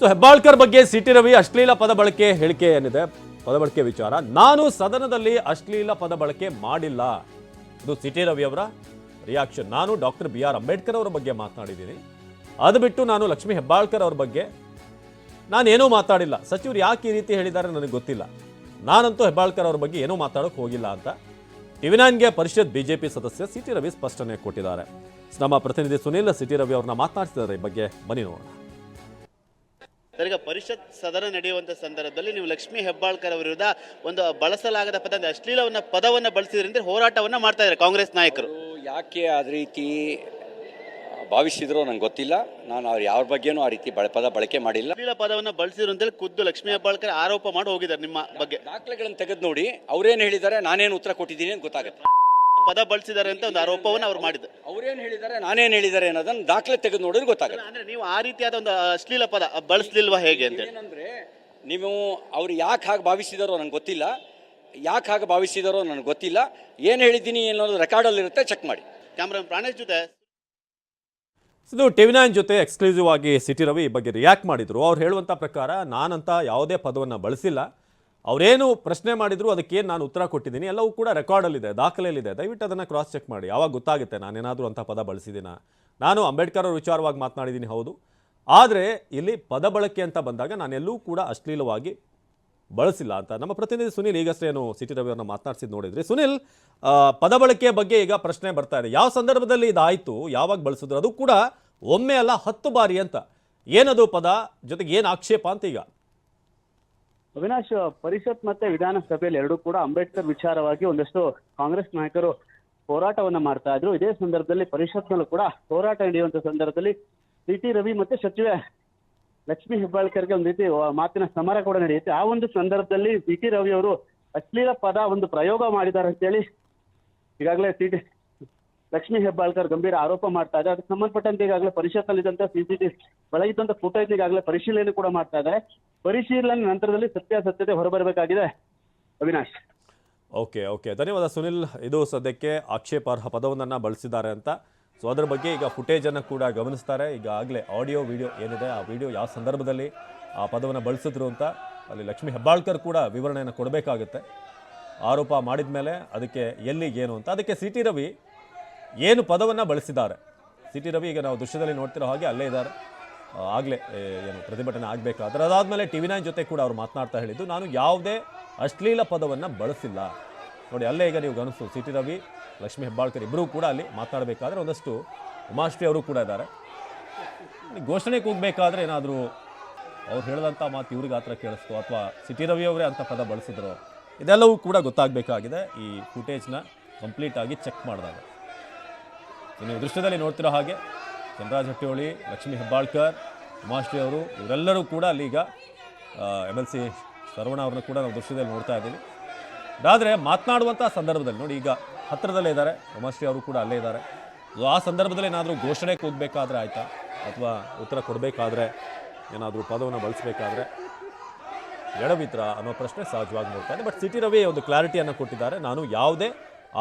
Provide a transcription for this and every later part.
So, Hebbalkar ಬಗ್ಗೆ city Ravi ಅಶ್ಲೀಲ ಪದ ಬಳಕೆ ಹೇಳಿಕೆ ಏನಿದೆ? ಪದ ಬಳಕೆ ವಿಚಾರ. ನಾನು ಸದನದಲ್ಲಿ ಅಶ್ಲೀಲ ಪದ ಬಳಕೆ ಮಾಡಿಲ್ಲ. ಇದು ಸಿಟಿ ರವಿ ಅವರ ರಿಯಾಕ್ಷನ್ ನಾನು ಡಾಕ್ಟರ್ ಬಿ ಆರ್ ಅಂಬೇಡ್ಕರ್ ಅವರ ಬಗ್ಗೆ ಮಾತನಾಡಿದ್ದೀನಿ. ಅದು ಬಿಟ್ಟು ನಾನು ಲಕ್ಷ್ಮೀ ಹೆಬ್ಬಾಳ್ಕರ್ ಅವ್ರ ಬಗ್ಗೆ ನಾನೇನೂ ಮಾತಾಡಿಲ್ಲ. ಸಚಿವರು ಯಾಕೆ ಈ ರೀತಿ ಹೇಳಿದ್ದಾರೆ ನನಗೆ ಗೊತ್ತಿಲ್ಲ. ನಾನಂತೂ ಹೆಬ್ಬಾಳ್ಕರ್ ಅವ್ರ ಬಗ್ಗೆ ಏನೂ ಮಾತಾಡೋಕೆ ಹೋಗಿಲ್ಲ ಅಂತ ಟಿವಿ ಪರಿಷತ್ ಬಿಜೆಪಿ ಸದಸ್ಯ ಸಿಟಿ ರವಿ ಸ್ಪಷ್ಟನೆ ಕೊಟ್ಟಿದ್ದಾರೆ. ನಮ್ಮ ಪ್ರತಿನಿಧಿ ಸುನೀಲ್ ಸಿಟಿ ರವಿ ಅವ್ರನ್ನ ಮಾತನಾಡ್ತಿದ್ದಾರೆ. ಈ ಬಗ್ಗೆ ಬನ್ನಿ ನೋಡೋಣ. ಸರ್, ಈಗ ಪರಿಷತ್ ಸದನ ನಡೆಯುವಂಥ ಸಂದರ್ಭದಲ್ಲಿ ನೀವು ಲಕ್ಷ್ಮೀ ಹೆಬ್ಬಾಳ್ಕರ್ ಅವರ ವಿರುದ್ಧ ಒಂದು ಬಳಸಲಾಗದ ಪದ ಅಂದರೆ ಅಶ್ಲೀಲವನ್ನ ಪದವನ್ನು ಬಳಸಿದ್ರಿಂದ ಹೋರಾಟವನ್ನು ಮಾಡ್ತಾ ಇದ್ದಾರೆ ಕಾಂಗ್ರೆಸ್ ನಾಯಕರು. ಯಾಕೆ ಆ ರೀತಿ ಭಾವಿಸಿದ್ರು ನಂಗೆ ಗೊತ್ತಿಲ್ಲ. ನಾನು ಅವ್ರು ಯಾವ ಬಗ್ಗೆನೂ ಆ ರೀತಿ ಬಳ ಪದ ಬಳಕೆ ಮಾಡಿಲ್ಲ. ಅಶ್ಲೀಲ ಪದವನ್ನು ಬಳಸಿದ್ರು ಅಂತೇಳಿ ಖುದ್ದು ಲಕ್ಷ್ಮೀ ಹೆಬ್ಬಾಳ್ಕರ್ ಆರೋಪ ಮಾಡಿ ಹೋಗಿದ್ದಾರೆ ನಿಮ್ಮ ಬಗ್ಗೆ. ದಾಖಲೆಗಳನ್ನು ತೆಗೆದು ನೋಡಿ. ಅವ್ರೇನು ಹೇಳಿದ್ದಾರೆ ನಾನೇನು ಉತ್ತರ ಕೊಟ್ಟಿದ್ದೀನಿ ಅಂತ ಗೊತ್ತಾಗುತ್ತೆ. ಪದ ಬಳಸಿದ್ದಾರೆ ಅಂತ ಒಂದು ಆರೋಪವನ್ನು ಅವ್ರು ಮಾಡಿದ್ರು ಅವ್ರೇನು ಹೇಳಿದ್ದಾರೆ ನಾನೇನು ಹೇಳಿದ್ದಾರೆ ಅನ್ನೋದನ್ನ ದಾಖಲೆ ತೆಗೆದು ನೋಡಿದ್ರೆ ಗೊತ್ತಾಗುತ್ತೆ. ಅಂದ್ರೆ ನೀವು ಆ ರೀತಿಯಾದ ಒಂದು ಅಶ್ಲೀಲ ಪದ ಬಳಸಲಿಲ್ವಾ ಹೇಗೆ ಅಂತ ಹೇಳಿ. ಏನಂದ್ರೆ ನೀವು ಅವ್ರು ಯಾಕೆ ಹಾಗೆ ಭಾವಿಸಿದಾರೋ ನನಗೆ ಗೊತ್ತಿಲ್ಲ. ಯಾಕೆ ಹಾಗೆ ಭಾವಿಸಿದಾರೋ ನನಗೆ ಗೊತ್ತಿಲ್ಲ. ಏನು ಹೇಳಿದ್ದೀನಿ ಅನ್ನೋದು ರೆಕಾರ್ಡಲ್ಲಿ ಇರುತ್ತೆ ಚೆಕ್ ಮಾಡಿ. ಕ್ಯಾಮ್ರಾ ಪ್ರಾಣೇಶ್ ಜೊತೆ ಇದು ಟಿವಿ ನೈನ್ ಜೊತೆ ಎಕ್ಸ್ಕ್ಲೂಸಿವ್ ಆಗಿ ಸಿಟಿ ರವಿ ಈ ಬಗ್ಗೆ ರಿಯಾಕ್ಟ್ ಮಾಡಿದರು. ಅವ್ರು ಹೇಳುವಂಥ ಪ್ರಕಾರ ನಾನಂತ ಯಾವುದೇ ಪದವನ್ನು ಬಳಸಿಲ್ಲ. ಅವರೇನು ಪ್ರಶ್ನೆ ಮಾಡಿದ್ರು ಅದಕ್ಕೆ ನಾನು ಉತ್ತರ ಕೊಟ್ಟಿದ್ದೀನಿ, ಎಲ್ಲವೂ ಕೂಡ ರೆಕಾರ್ಡಲ್ಲಿದೆ, ದಾಖಲೆಯಲ್ಲಿದೆ. ದಯವಿಟ್ಟು ಅದನ್ನು ಕ್ರಾಸ್ ಚೆಕ್ ಮಾಡಿ. ಯಾವಾಗ ಗೊತ್ತಾಗುತ್ತೆ, ನಾನೇನಾದರೂ ಅಂಥ ಪದ ಬಳಸಿದ್ದೀನ? ನಾನು ಅಂಬೇಡ್ಕರ್ ಅವರ ವಿಚಾರವಾಗಿ ಮಾತನಾಡಿದ್ದೀನಿ, ಹೌದು. ಆದರೆ, ಇಲ್ಲಿ ಪದ ಬಳಕೆ ಅಂತ ಬಂದಾಗ ನಾನೆಲ್ಲೂ ಕೂಡ ಅಶ್ಲೀಲವಾಗಿ ಬಳಸಿಲ್ಲ ಅಂತ. ನಮ್ಮ ಪ್ರತಿನಿಧಿ ಸುನಿಲ್ ಈಗಷ್ಟೇ ಏನು ಸಿಟಿ ರವಿ ಮಾತನಾಡಿಸಿದ್ದು ನೋಡಿದ್ರಿ. ಸುನಿಲ್ ಪದ ಬಳಕೆಯ ಬಗ್ಗೆ ಈಗ ಪ್ರಶ್ನೆ ಬರ್ತಾ ಇದೆ. ಯಾವ ಸಂದರ್ಭದಲ್ಲಿ ಇದಾಯಿತು, ಯಾವಾಗ ಬಳಸಿದ್ರು, ಅದು ಕೂಡ ಒಮ್ಮೆ ಅಲ್ಲ ಹತ್ತು ಬಾರಿ ಅಂತ. ಏನದು ಪದ? ಜೊತೆಗೆ ಏನು ಆಕ್ಷೇಪ ಅಂತ ಈಗ? ಅವಿನಾಶ್, ಪರಿಷತ್ ಮತ್ತೆ ವಿಧಾನಸಭೆಯಲ್ಲಿ ಎರಡೂ ಕೂಡ ಅಂಬೇಡ್ಕರ್ ವಿಚಾರವಾಗಿ ಒಂದಷ್ಟು ಕಾಂಗ್ರೆಸ್ ನಾಯಕರು ಹೋರಾಟವನ್ನ ಮಾಡ್ತಾ ಇದ್ರು. ಇದೇ ಸಂದರ್ಭದಲ್ಲಿ ಪರಿಷತ್ನಲ್ಲೂ ಕೂಡ ಹೋರಾಟ ನಡೆಯುವಂತ ಸಂದರ್ಭದಲ್ಲಿ ಸಿ ಟಿ ರವಿ ಮತ್ತೆ ಸಚಿವೆ ಲಕ್ಷ್ಮೀ ಹೆಬ್ಬಾಳ್ಕರ್ಗೆ ಒಂದು ರೀತಿ ಮಾತಿನ ಸಮರ ಕೂಡ ನಡೆಯುತ್ತೆ. ಆ ಒಂದು ಸಂದರ್ಭದಲ್ಲಿ ಸಿ ಟಿ ರವಿ ಅವರು ಅಶ್ಲೀಲ ಪದ ಒಂದು ಪ್ರಯೋಗ ಮಾಡಿದ್ದಾರೆ ಅಂತೇಳಿ ಈಗಾಗಲೇ ಸಿ ಟಿ ಲಕ್ಷ್ಮೀ ಹೆಬ್ಬಾಳ್ಕರ್ ಗಂಭೀರ ಆರೋಪ ಮಾಡ್ತಾ ಇದೆ ಅದಕ್ಕೆ ಸಂಬಂಧಪಟ್ಟಂತೆ ಈಗಾಗಲೇ ಸಿ ಸಿಸಿಟಿ ಒಳಗಿದ್ದಂತ ಫುಟೇಜ್ ಈಗಾಗಲೇ ಪರಿಶೀಲನೆ ಕೂಡ ಮಾಡ್ತಾ ಇದ್ದಾರೆ. ಪರಿಶೀಲನೆ ನಂತರದಲ್ಲಿ ಸತ್ಯಾಸತ್ಯತೆ ಹೊರಬರಬೇಕಾಗಿದೆ. ಅವಿನಾಶ್. Okay okay. ಧನ್ಯವಾದ ಸುನಿಲ್. ಇದು ಸದ್ಯಕ್ಕೆ ಆಕ್ಷೇಪಾರ್ಹ ಪದವನ್ನ ಬಳಸಿದ್ದಾರೆ ಅಂತ. ಸೊ ಅದರ ಬಗ್ಗೆ ಈಗ ಫುಟೇಜನ್ನು ಕೂಡ ಗಮನಿಸ್ತಾರೆ. ಈಗ ಆಗಲೇ ಆಡಿಯೋ ವಿಡಿಯೋ ಏನಿದೆ, ಆ ವಿಡಿಯೋ ಯಾವ ಸಂದರ್ಭದಲ್ಲಿ ಆ ಪದವನ್ನು ಬಳಸಿದ್ರು ಅಂತ ಅಲ್ಲಿ ಲಕ್ಷ್ಮೀ ಹೆಬ್ಬಾಳ್ಕರ್ ಕೂಡ ವಿವರಣೆಯನ್ನು ಕೊಡಬೇಕಾಗುತ್ತೆ. ಆರೋಪ ಮಾಡಿದ ಮೇಲೆ ಅದಕ್ಕೆ ಎಲ್ಲಿ ಏನು ಅಂತ. ಅದಕ್ಕೆ ಸಿ ಟಿ ರವಿ ಏನು ಪದವನ್ನು ಬಳಸಿದ್ದಾರೆ. ಸಿ ಟಿ ರವಿ ಈಗ ನಾವು ದೃಶ್ಯದಲ್ಲಿ ನೋಡ್ತಿರೋ ಹಾಗೆ ಅಲ್ಲೇ ಇದ್ದಾರೆ. ಆಗಲೇ ಏನು ಪ್ರತಿಭಟನೆ ಆಗಬೇಕಾದ್ರೆ ಅದಾದಮೇಲೆ ಟಿ ವಿ ನೈನ್ ಜೊತೆ ಕೂಡ ಅವರು ಮಾತನಾಡ್ತಾ ಹೇಳಿದ್ದು, ನಾನು ಯಾವುದೇ ಅಶ್ಲೀಲ ಪದವನ್ನು ಬಳಸಿಲ್ಲ. ನೋಡಿ, ಅಲ್ಲೇ ಈಗ ನೀವು ಗಮನಿಸು, ಸಿ ಟಿ ರವಿ, ಲಕ್ಷ್ಮೀ ಹೆಬ್ಬಾಳ್ಕರ್ ಇಬ್ಬರೂ ಕೂಡ ಅಲ್ಲಿ ಮಾತನಾಡಬೇಕಾದ್ರೆ ಒಂದಷ್ಟು ಉಮಾಶ್ರೀ ಅವರು ಕೂಡ ಇದ್ದಾರೆ. ಘೋಷಣೆ ಘೋಷಣೆಗೆ ಹೋಗ್ಬೇಕಾದ್ರೆ ಏನಾದರೂ ಅವ್ರು ಹೇಳಿದಂಥ ಮಾತು ಇವ್ರಿಗೆ ಹತ್ರ ಕೇಳಿಸ್ತು, ಅಥವಾ ಸಿಟಿ ರವಿ ಅವರೇ ಅಂತ ಪದ ಬಳಸಿದ್ರು, ಇದೆಲ್ಲವೂ ಕೂಡ ಗೊತ್ತಾಗಬೇಕಾಗಿದೆ ಈ ಫುಟೇಜ್ನ ಕಂಪ್ಲೀಟಾಗಿ ಚೆಕ್ ಮಾಡಿದಾಗ. ಸೊ ನೀವು ದೃಶ್ಯದಲ್ಲಿ ನೋಡ್ತಿರೋ ಹಾಗೆ ಚಂದ್ರರಾಜ್ ಹಟ್ಟಿಹೊಳಿ ಲಕ್ಷ್ಮೀ ಹೆಬ್ಬಾಳ್ಕರ್, ಉಮಾಶ್ರೀ ಅವರು, ಇವರೆಲ್ಲರೂ ಕೂಡ ಅಲ್ಲಿ ಈಗ ಎಂ ಎಲ್ ಸಿ ಶರವಣ ಅವ್ರನ್ನ ಕೂಡ ನಾವು ದೃಶ್ಯದಲ್ಲಿ ನೋಡ್ತಾ ಇದ್ದೀವಿ. ಆದರೆ ಮಾತನಾಡುವಂಥ ಸಂದರ್ಭದಲ್ಲಿ, ನೋಡಿ ಈಗ ಹತ್ತಿರದಲ್ಲೇ ಇದ್ದಾರೆ, ಉಮಾಶ್ರೀ ಅವರು ಕೂಡ ಅಲ್ಲೇ ಇದ್ದಾರೆ. ಆ ಸಂದರ್ಭದಲ್ಲಿ ಏನಾದರೂ ಘೋಷಣೆ ಕೂಗಬೇಕಾದ್ರೆ ಆಯಿತಾ? ಅಥವಾ ಉತ್ತರ ಕೊಡಬೇಕಾದ್ರೆ, ಏನಾದರೂ ಪದವನ್ನು ಬಳಸಬೇಕಾದ್ರೆ? ಎಡವಿತ್ರ ಅನ್ನೋ ಪ್ರಶ್ನೆ ಸಹಜವಾಗಿ ನೋಡ್ತಾ ಇದೆ ಬಟ್ ಸಿಟಿ ರವಿ ಒಂದು ಕ್ಲಾರಿಟಿಯನ್ನು ಕೊಟ್ಟಿದ್ದಾರೆ. ನಾನು ಯಾವುದೇ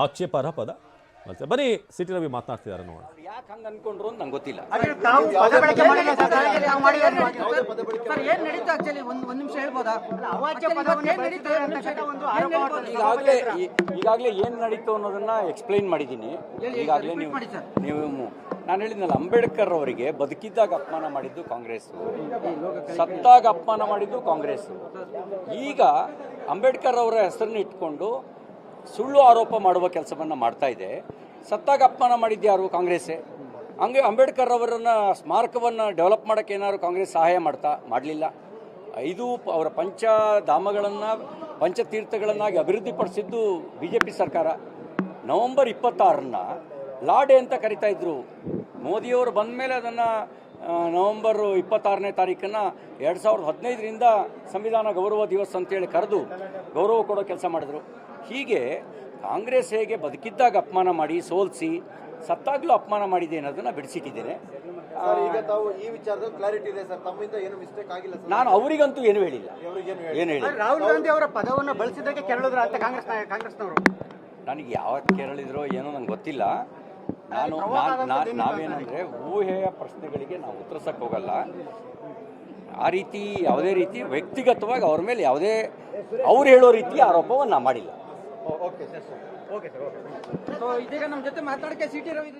ಆಕ್ಷೇಪಾರ್ಹ ಪದ ಬಳಸಿಲ್ಲ. ಬನ್ನಿ ಸಿಟಿ ರವಿ ಮಾತನಾಡ್ತಿದ್ದಾರೆ ನೋಡೋಣ. ಯಾಕೆ ಹಂಗೆ ಅನ್ಕೊಂಡ್ರು ಅಂತ ನಂಗೆ ಗೊತ್ತಿಲ್ಲ. ಈಗಾಗಲೇ ಈಗಾಗಲೇ ಏನು ನಡೀತು ಅನ್ನೋದನ್ನ ಎಕ್ಸ್ಪ್ಲೈನ್ ಮಾಡಿದ್ದೀನಿ. ಈಗಾಗಲೇ ನೀವು ನೀವು ನಾನು ಹೇಳಿದ್ನಲ್ಲ ಅಂಬೇಡ್ಕರ್ ಅವರಿಗೆ ಬದುಕಿದ್ದಾಗ ಅಪಮಾನ ಮಾಡಿದ್ದು ಕಾಂಗ್ರೆಸ್ ಸತ್ತಾಗ ಅಪಮಾನ ಮಾಡಿದ್ದು ಕಾಂಗ್ರೆಸ್ ಈಗ ಅಂಬೇಡ್ಕರ್ ಅವರ ಹೆಸರನ್ನು ಇಟ್ಕೊಂಡು ಸುಳ್ಳು ಆರೋಪ ಮಾಡುವ ಕೆಲಸವನ್ನು ಮಾಡ್ತಾ ಇದೆ. ಸತ್ತಾಗ ಅಪಮಾನ ಮಾಡಿದ್ದು ಯಾರು ಕಾಂಗ್ರೆಸ್ಸೇ? ಹಂಗೆ ಅಂಬೇಡ್ಕರ್ ಅವರನ್ನ ಸ್ಮಾರಕವನ್ನು ಡೆವಲಪ್ ಮಾಡೋಕ್ಕೆ ಏನಾದ್ರು ಕಾಂಗ್ರೆಸ್ ಸಹಾಯ ಮಾಡ್ತಾ, ಮಾಡಲಿಲ್ಲ. ಐದು ಅವರ ಪಂಚಧಾಮಗಳನ್ನು, ಪಂಚತೀರ್ಥಗಳನ್ನಾಗಿ ಅಭಿವೃದ್ಧಿಪಡಿಸಿದ್ದು ಬಿ ಜೆ ಪಿ ಸರ್ಕಾರ. ನವಂಬರ್ ಇಪ್ಪತ್ತಾರನ್ನ ಲಾಡೆ ಅಂತ ಕರಿತಾ ಇದ್ರು. ಮೋದಿಯವರು ಬಂದ ಮೇಲೆ ಅದನ್ನು ನವಂಬರ್ ಇಪ್ಪತ್ತಾರನೇ ತಾರೀಕನ್ನು ಎರಡು ಸಾವಿರದ ಹದಿನೈದರಿಂದ ಸಂವಿಧಾನ ಗೌರವ ದಿವಸ ಅಂತೇಳಿ ಕರೆದು ಗೌರವ ಕೊಡೋ ಕೆಲಸ ಮಾಡಿದ್ರು. ಹೀಗೆ ಕಾಂಗ್ರೆಸ್ ಹೇಗೆ ಬದುಕಿದ್ದಾಗ ಅಪಮಾನ ಮಾಡಿ ಸೋಲಿಸಿ ಸತ್ತಾಗಲೂ ಅಪಮಾನ ಮಾಡಿದೆ ಅನ್ನೋದನ್ನ ಬಿಡಿಸಿಟ್ಟಿದ್ದೇನೆ. ಈಗ ತಾವು ಈ ವಿಚಾರದಲ್ಲಿ ಕ್ಲಾರಿಟಿ ಇದೆ ಸರ್. ತಮ್ಮಿಂದ ಏನು ಮಿಸ್ಟೇಕ್ ಆಗಿಲ್ಲ ಸರ್? ನಾನು ಅವರಿಗಂತೂ ಏನು ಹೇಳಿಲ್ಲ. ಏನು ಹೇಳಿ ರಾಹುಲ್ ಗಾಂಧಿ ಅವರ ಪದವನ್ನು ಬಳಸಿದ್ದಕ್ಕೆ ಕೆರಳಿದ್ರ ಅಂತ ಕಾಂಗ್ರೆಸ್ ಕಾಂಗ್ರೆಸ್ನವರು. ನನಗೆ ಯಾವತ್ತು ಕೇರಳಿದ್ರೋ ಏನೋ ನಂಗೆ ಗೊತ್ತಿಲ್ಲ. ನಾನ್- ನಾವೇನಂದ್ರೆ ಊಹೆಯ ಪ್ರಶ್ನೆಗಳಿಗೆ ನಾವು ಉತ್ತರಿಸಕ್ಕೆ ಹೋಗಲ್ಲ. ಆ ರೀತಿ ಯಾವುದೇ ರೀತಿ ವ್ಯಕ್ತಿಗತವಾಗಿ ಅವ್ರ ಮೇಲೆ ಯಾವುದೇ ಅವ್ರು ಹೇಳೋ ರೀತಿ ಆರೋಪವನ್ನು ಮಾಡಿಲ್ಲ. ಸೊ ಇದೀಗ ನಮ್ಮ ಜೊತೆ ಮಾತಾಡಕ್ಕೆ ಸಿಟಿ ರವಿ.